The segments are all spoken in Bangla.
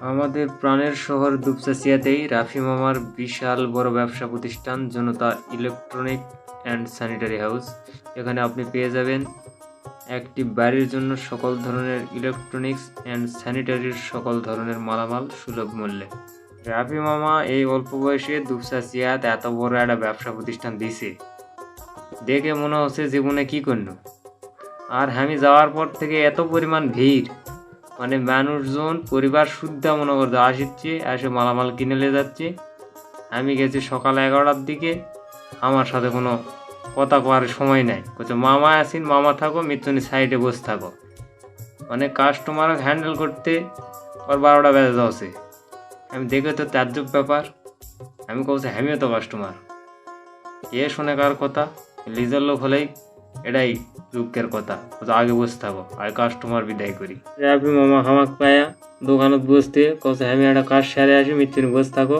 আমাদের প্রাণের শহর দুপচাচিয়াতেই রাফি মামার বিশাল বড় ব্যবসা প্রতিষ্ঠান Janata electronic and sanitary house. এখানে আপনি পেয়ে যাবেন একটি বাড়ির জন্য সকল ধরনের ইলেকট্রনিক্স অ্যান্ড স্যানিটারির সকল ধরনের মালামাল সুলভ মূল্যে। রাফি মামা এই অল্প বয়সে দুপচাচিয়াত এত বড় একটা ব্যবসা প্রতিষ্ঠান দিছে দেখে মনে হচ্ছে জীবনে কি করল। আর আমি যাওয়ার পর থেকে এত পরিমাণ ভিড়। মানে মানুষজন, পরিবার শুদ্ধা মনে করতে আসছে এসে মালামাল কিনে নিয়ে যাচ্ছে। আমি গেছি সকাল এগারোটার দিকে। আমার সাথে কোনো কথা কওয়ার সময় নাই। বলছে মামা আসিন মামা থাকো মিথুনি সাইডে বসে থাকো। মানে কাস্টমার হ্যান্ডেল করতে ওর বারোটা বেজে যাচ্ছে। আমি দেখে তো তাজ্জব ব্যাপার। আমি কবছে আমিও তো কাস্টমার এ শুনে কার কথা? লিজার লোক হলেই এটাই দুঃখের কথা। আগে বসে থাকো আর কাস্টমার বিদায় করি। রাবি মামা হামাক পায়া দোকানত বসতে কছে আমি একটা কাজ সারে আসি মিথুনি বসে থাকো।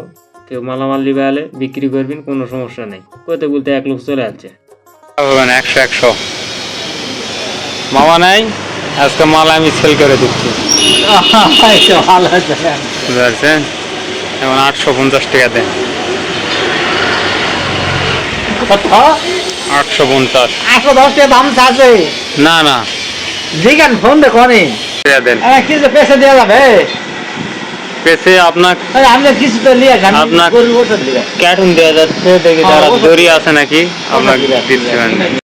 কেউ মালামাল লিবে আলে বিক্রি করবেন কোনো সমস্যা নেই। কইতে বলতে এক লোক চলে আসছে। হবে না একশো একশো। মামা নাই? আজকে মাল আমি সেল করে দিচ্ছি। বুঝতে পারছেন? এখন আটশো পঞ্চাশ টাকা দেন। আটশো পঞ্চাশ। একশো দশ টাকা দাম আছে না না। জিগান ফোন দে কিছু পেশা দেওয়া যাবে? পেছে আপনার আরে আমি কিছু তো লিয়ে খান আপনার- ক্যাটুন দেওয়া যাচ্ছে দেখি হ্যাঁ, দড়ি আছে নাকি আপনাকে দিচ্ছি